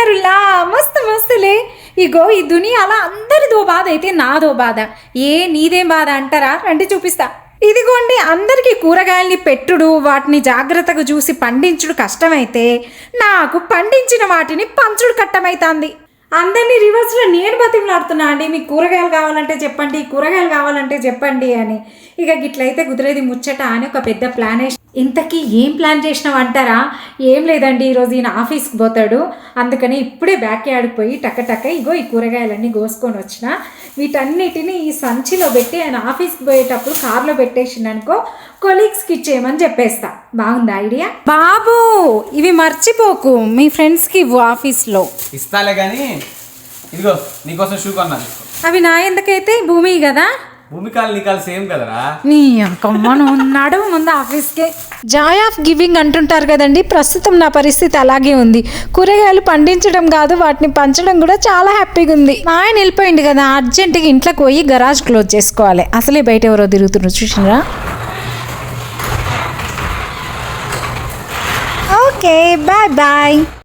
ఎట్లున్నారులా మస్తు మస్తులే. ఇగో ఈ దునియాలో అందరిదో బాధ అయితే నాదో బాధ. ఏ నీదేం బాధ అంటారా? రండి చూపిస్తా. ఇదిగోండి అందరికీ కూరగాయల్ని పెట్టుడు వాటిని జాగ్రత్తగా చూసి పండించుడు కష్టమైతే నాకు పండించిన వాటిని పంచుడు కట్టమైతాంది. అందరినీ రివర్స్లో నేను బతిమలాడుతున్నా అండి. మీకు కూరగాయలు కావాలంటే చెప్పండి కూరగాయలు కావాలంటే చెప్పండి అని. ఇక గిట్లయితే కుదిరేది ముచ్చట అని ఒక పెద్ద ప్లాన్ వేసి ఇంతకీ ఏం ప్లాన్ చేసినావు అంటారా? ఏం లేదండి ఈరోజు ఈయన ఆఫీస్కి పోతాడు. అందుకని ఇప్పుడే బ్యాక్ యార్డ్కి పోయి టక్క టక్క ఇగో ఈ కూరగాయలన్నీ కోసుకొని వచ్చిన. వీటన్నిటిని ఈ సంచిలో పెట్టి ఆయన ఆఫీస్కి పోయేటప్పుడు కార్లో పెట్టేసిండనుకో కొలీగ్స్కి ఇచ్చేయమని చెప్పేస్తా. బాగుందా ఐడియా? బాబు ఇవి మర్చిపోకు. మీ ఫ్రెండ్స్కి ఇవ్వు ఆఫీస్లో. ఇస్తాలే కానీ ఇదిగో నీకోసం షూ కొన్నా. అవి నా ఎందుకైతే? భూమి కదా? భూమికాలు నీకాలు సేమ్ కదరా? నీ అక్కమ్మను ఉన్నాడు ముందు ఆఫీస్కే. జాయ్ ఆఫ్ గివింగ్ అంటుంటారు కదండి ప్రస్తుతం నా పరిస్థితి అలాగే ఉంది. కూరగాయలు పండించడం కాదు వాటిని పంచడం కూడా చాలా హ్యాపీగా ఉంది. మా ఆయన వెళ్ళిపోయింది కదా అర్జెంటుగా ఇంట్లోకి పోయి గరాజ్ క్లోజ్ చేసుకోవాలి. అసలే బయట ఎవరో తిరుగుతున్నారు చూసినరా? Okay bye bye.